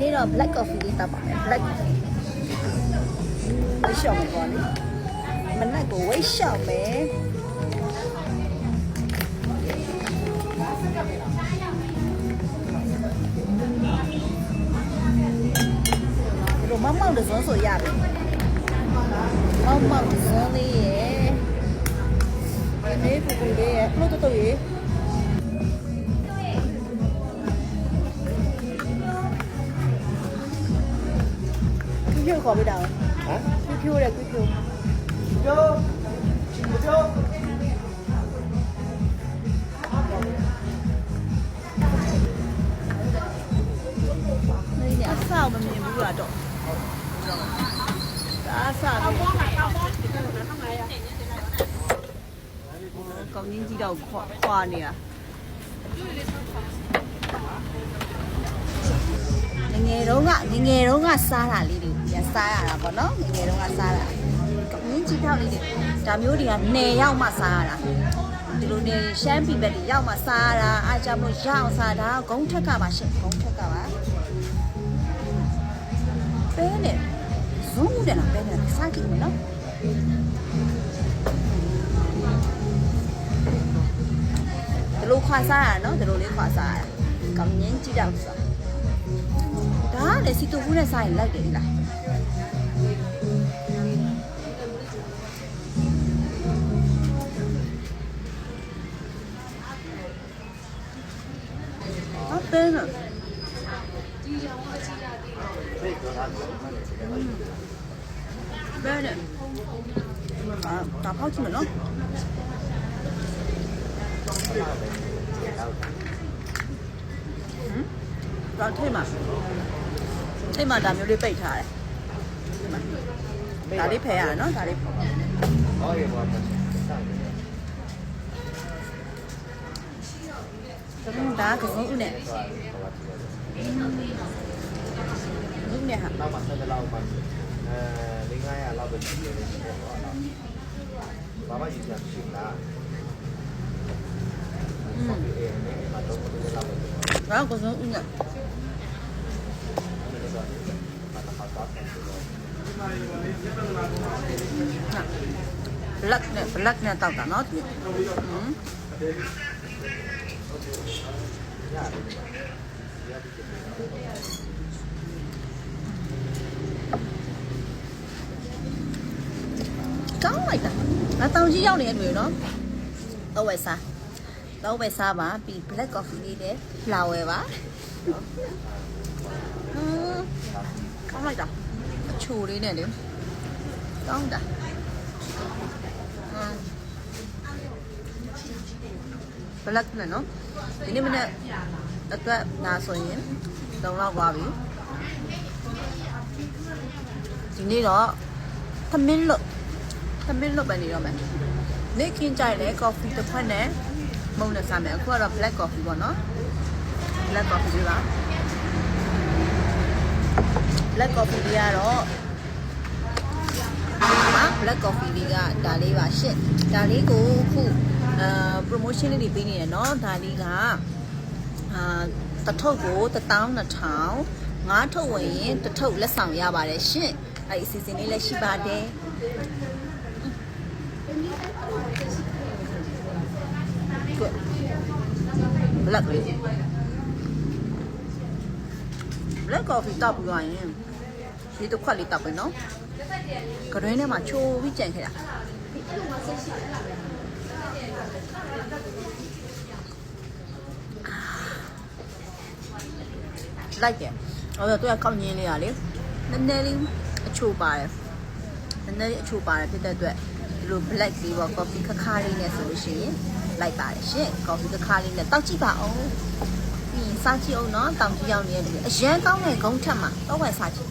နေ့တော့ black coffee လေးတောက်ပါတယ် black coffee ဝိတ်ရှော့မယ်ပေါ့လေမနက်ကိုဝိတ်ရှော့မယ်ဒီလိုမောင်မောင်တစွန်းဆိုရပြီမောင်မောင်တစွန်းလေးရယ်ဒီနေ့ပူပူလေးရယ်လို့တော့တော့ရ ขอไปเดาฮคิวคิวเลยคิวคิวนี่เนี่สาวมันมีบุหจกตสาวเนี่ยเก่งยิงจีดอกควาเนี่ย ငယ်တုန်းကငငယ်တုန်းကစားတာလေးတွေပြန်စားရတာပေါ့နော်ငငယ်တုန်းကစားတာကောင်းကြီးကြီးထောက်လေးတွေဒါမျိုးတွေကနယ်ရောက်မှစားရတာဒီလိုနေရှမ်းပြည်ဘက်တွေရောက်မှစားရတာအားကြောင့်မလို့ရအောင်စားတာဂုံးထက်ကပါရှင်ဂုံးထက်ကပါပဲနဲ့ဇုံးတယ်လားပဲနဲ့စားကြည့်မယ်နော်ဒီလိုခွာစားရနော်ဒီလိုလေးခွာစားရကောင်းငင်းကြည့်တော့ဆိုဒါက လည်းစီတူဘူးနဲ့စားရင်လိုက်တယ်ဒီလားဟုတ်တယ်နော်ပဲနဲ့အာဒါဖောက်ကြည့်မယ်နော်ဟမ်ဒါထိတ်မှာ ထိတ်မှာဒါမျိုးလေးပိတ်ထားတယ်ဒီမှာဒါလေးဖယ်ရတယ်နော်ဒါလေးဟောရေဘာမှစမ်းတယ်ဒါကစုံဦးနဲ့ဦးနဲ့ဟာနောက်မှဆက်တဲ့လောက်မှအဲ900လောက်ပဲရှိတယ်လေပေါ့နော်ဘာမှယူချင်ရှိလားอืมအေးနေမှာတော့ဘယ်လောက်ပဲဒါကစုံဦးနဲ့ မှာတော့တော့တယ်ဆိုတော့ black နဲ့ black နဲ့တောက်တာနော်ဒီဟမ်ကောင်းလိုက်တာငါတောင်ကြီးရောက်နေတဲ့တွေ့နော်တော့ဝယ်စားတော့ဝယ်စားပါပြီး black coffee လေးနဲ့ flower ပါဟမ် ကောင်းလိုက်တာအချိုလေးနဲ့လေကောင်းတာဟမ် black နဲ့နော်ဒီနေ့မနေ့အတွက်နာဆိုရင်တော့လောက်ပါပြီဒီနေ့တော့သမင်းလို့သမင်းလို့ပဲနေတော့မယ်နေ့ခင်းကြိုက်လဲ coffee တစ်ခွက်နဲ့မုံနဲ့စားမယ်အခုကတော့ black coffee ပေါ့နော် black coffee လေးပါ black coffee လေးကတော့ဟာ black coffee လေးကဒါလေးပါရှင့်ဒါလေးကိုခုအာ promotion လေးတွေပေးနေတယ်เนาะဒါလေးကအာတစ်ထုပ်ကို12000ငါးထုပ်ဝင်ရင်တစ်ထုပ်လက်ဆောင်ရပါတယ်ရှင့်အဲ့ဒီအစီအစဉ်လေးလည်းရှိပါတယ်ကွ black လေး black coffee တောက်ပြီးသွားရင်ဒီတစ်ခွက်လေးတောက်ပဲနော်ကရွင်းထဲမှာချိုးပြီးကြံခဲ့တာလိုက်တယ်ဟောတော့သူကကောက်ညင်းလေးရလေနည်းနည်းလေးအချိုပါတယ်နည်းနည်းလေးအချိုပါတယ်ဖြစ်တဲ့အတွက်ဒီလို black လေးပေါ့ coffee ခါခါလေးနဲ့ဆိုလို့ရှိရင်လိုက်ပါတယ်ရှင် coffee ခါခါလေးနဲ့တောက်ကြည့်ပါအောင် ပြီးရင်စားကြည့်အောင်နော်တောင်ကြီးရောက်နေတဲ့လူတွေအရန်ကောင်းတဲ့ဂုံးထက်မှာတော့ဝယ်စားကြည့်